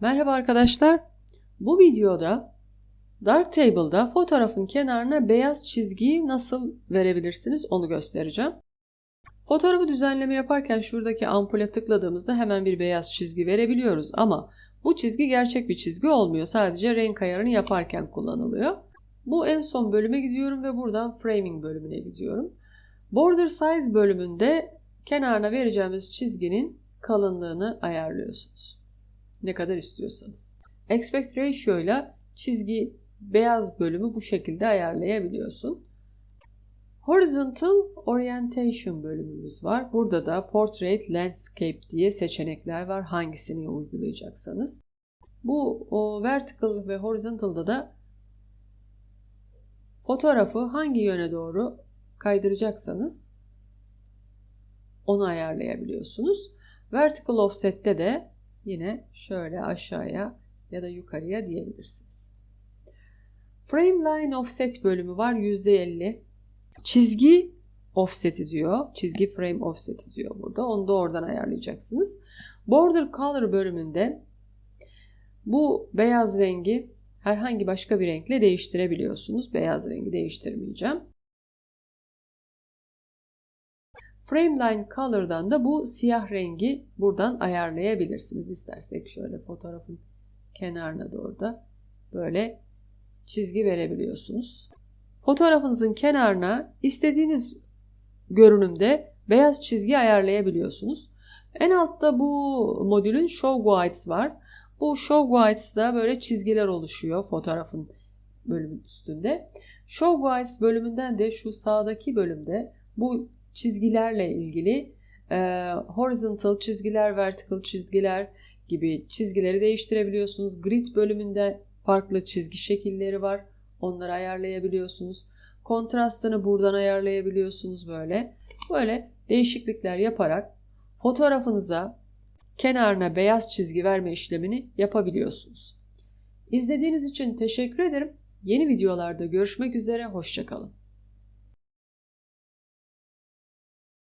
Merhaba arkadaşlar. Bu videoda Darktable'da fotoğrafın kenarına beyaz çizgiyi nasıl verebilirsiniz onu göstereceğim. Fotoğrafı düzenleme yaparken şuradaki ampule tıkladığımızda hemen bir beyaz çizgi verebiliyoruz ama bu çizgi gerçek bir çizgi olmuyor. Sadece renk ayarını yaparken kullanılıyor. Bu en son bölüme gidiyorum ve buradan framing bölümüne gidiyorum. Border size bölümünde kenarına vereceğimiz çizginin kalınlığını ayarlıyorsunuz. Ne kadar istiyorsanız. Aspect ratio ile çizgi beyaz bölümü bu şekilde ayarlayabiliyorsun. Horizontal Orientation bölümümüz var. Burada da Portrait Landscape diye seçenekler var. Hangisini uygulayacaksanız. Bu o vertical ve horizontal'da da fotoğrafı hangi yöne doğru kaydıracaksanız onu ayarlayabiliyorsunuz. Vertical offset'te de yine şöyle aşağıya ya da yukarıya diyebilirsiniz. Frame line offset bölümü var %50. Çizgi offset'i diyor. Çizgi frame offset'i diyor burada. Onu da oradan ayarlayacaksınız. Border color bölümünde bu beyaz rengi herhangi başka bir renkle değiştirebiliyorsunuz. Beyaz rengi değiştirmeyeceğim. Frameline Color'dan da bu siyah rengi buradan ayarlayabilirsiniz. İstersek şöyle fotoğrafın kenarına doğru da böyle çizgi verebiliyorsunuz. Fotoğrafınızın kenarına istediğiniz görünümde beyaz çizgi ayarlayabiliyorsunuz. En altta bu modülün Show Guides var. Bu Show Guides'da böyle çizgiler oluşuyor fotoğrafın bölümün üstünde. Show Guides bölümünden de şu sağdaki bölümde bu çizgilerle ilgili e, horizontal çizgiler, vertical çizgiler gibi çizgileri değiştirebiliyorsunuz. Grid bölümünde farklı çizgi şekilleri var. Onları ayarlayabiliyorsunuz. Kontrastını buradan ayarlayabiliyorsunuz böyle. Böyle değişiklikler yaparak fotoğrafınıza kenarına beyaz çizgi verme işlemini yapabiliyorsunuz. İzlediğiniz için teşekkür ederim. Yeni videolarda görüşmek üzere, hoşçakalın.